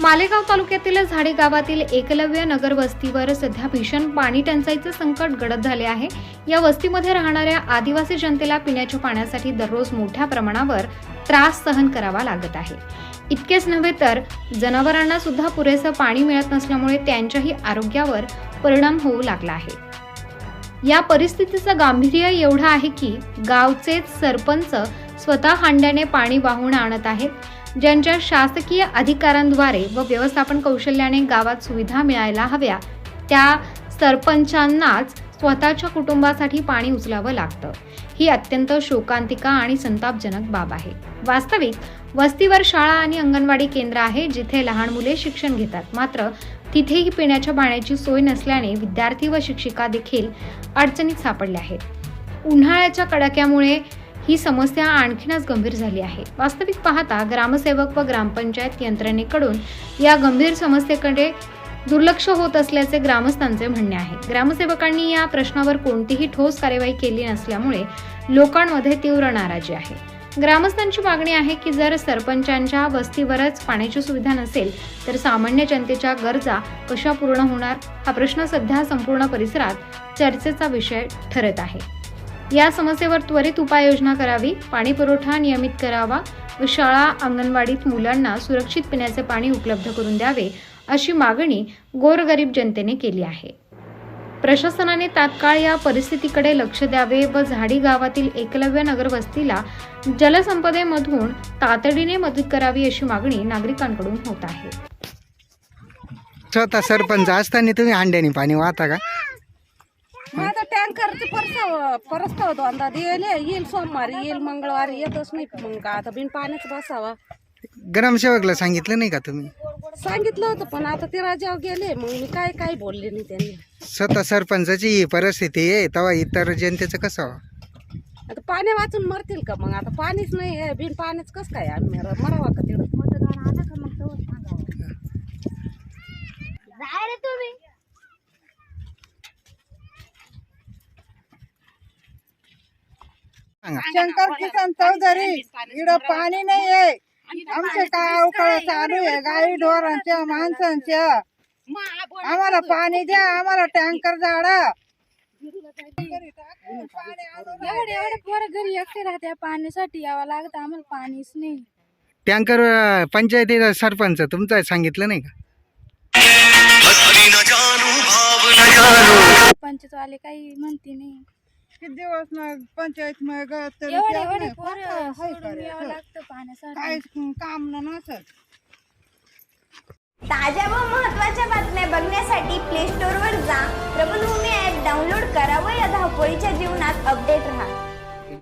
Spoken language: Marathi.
मालेगाव तालुक्यातील झाडे गावातील एकलव्य नगर वस्तीवर सध्या भीषण पाणी टंचाईचे संकट गडद झाले आहे. या वस्तीमध्ये राहणाऱ्या आदिवासी जनतेला पिण्याच्या पाण्यासाठी दररोज मोठ्या प्रमाणावर त्रास सहन करावा लागत आहे. इतकेच नव्हे तर जनावरांना सुद्धा पुरेसं पाणी मिळत नसल्यामुळे त्यांच्याही आरोग्यावर परिणाम होऊ लागला आहे. या परिस्थितीचं गांभीर्य एवढं आहे की गावचेच सरपंच स्वतः हांड्याने पाणी वाहून आणत आहेत. ज्यांच्या शासकीय अधिकाऱ्यांद्वारे व व्यवस्थापन कौशल्याने गावात सुविधा मिळायला हव्या त्या सरपंचांनाच स्वतःच्या कुटुंबासाठी पाणी उचलावं लागतं. ही अत्यंत शोकांतिका आणि संतापजनक बाब आहे. वास्तविक वस्तीवर शाळा आणि अंगणवाडी केंद्र आहे जिथे लहान मुले शिक्षण घेतात. मात्र तिथेही पिण्याच्या पाण्याची सोय नसल्याने विद्यार्थी व शिक्षिका देखील अडचणीत सापडल्या आहेत. उन्हाळ्याच्या कडाक्यामुळे ही समस्या आणखीनच गंभीर झाली आहे. वास्तविक पाहता ग्रामसेवक व ग्रामपंचायत यंत्रणेकडून या गंभीर समस्येकडे दुर्लक्ष होत असल्याचे ग्रामस्थांचे म्हणणे आहे. ग्रामसेवकांनी या प्रश्नावर कोणतीही ठोस कार्यवाही केली नसल्यामुळे लोकांमध्ये तीव्र नाराजी आहे. ग्रामस्थांची मागणी आहे की जर सरपंचांच्या वस्तीवरच पाण्याची सुविधा नसेल तर सामान्य जनतेच्या गरजा कशा पूर्ण होणार हा प्रश्न सध्या संपूर्ण परिसरात चर्चेचा विषय ठरत आहे. या समस्येवर त्वरित उपाययोजना करावी पाणी पुरवठा नियमित करावा व शाळा अंगणवाडीत मुलांना सुरक्षित पिण्याचे पाणी उपलब्ध करून द्यावे अशी मागणी गोरगरीब जनतेने केली आहे. प्रशासनाने तात्काळ या परिस्थितीकडे लक्ष द्यावे व झाडी गावातील एकलव्य नगर वस्तीला जलसंपदेमधून तातडीने मदत करावी अशी मागणी नागरिकांकडून होत आहे. स्वतः सरपंच असताना तुम्ही हांड्याने पाणी वाहता का? माझा टँकरचे परस परस्ताव दोनदा येईल येईल सोमवारी येईल मंगळवारी येतच नाही मग का? आता बिन पाण्याच बसावा. ग्रामसेवकला सांगितलं नाही का तुम्ही? सांगितलं होतं पण आता ते राजावर गेले मग मी काय काय बोलले नाही त्यांनी. स्वतः सरपंचाची ही परिस्थिती आहे तेव्हा इतर जनतेचं कसं? आता पाणी वाचून मरतील का मग? आता पाणीच नाही आहे बिन पाण्याच कसं काय? आम्ही मर- मरावा का तिकडं शंकर किसन चौधरी इकडं पाणी नाही. आहे. आमचे काय अवकाळ चालू आहे गाई ढोरांच्या माणसांच्या आम्हाला पाणी द्या आम्हाला टँकर झाडा. एवढे एवढे पोरं घरी एकटे राहते पाण्यासाठी यावं लागतं आम्हाला पाणीच नाही. टँकर अं, पंचायतीचा सरपंच तुमचा सांगितलं नाही का? पंचवाले काही म्हणते नाही. किती दिवस मग पंचायत मग तरी एवढे त्या एवढे नाही. पोरं हाय सोडून करे. यावं लागतं पाण्यासाठी काहीच काम न नसत. ताज्या व महत्त्वाच्या बातम्या बघण्यासाठी प्ले स्टोअरवर जा. प्रबलभूमी ॲप डाउनलोड करा व या धावपळीच्या जीवनात अपडेट राहा.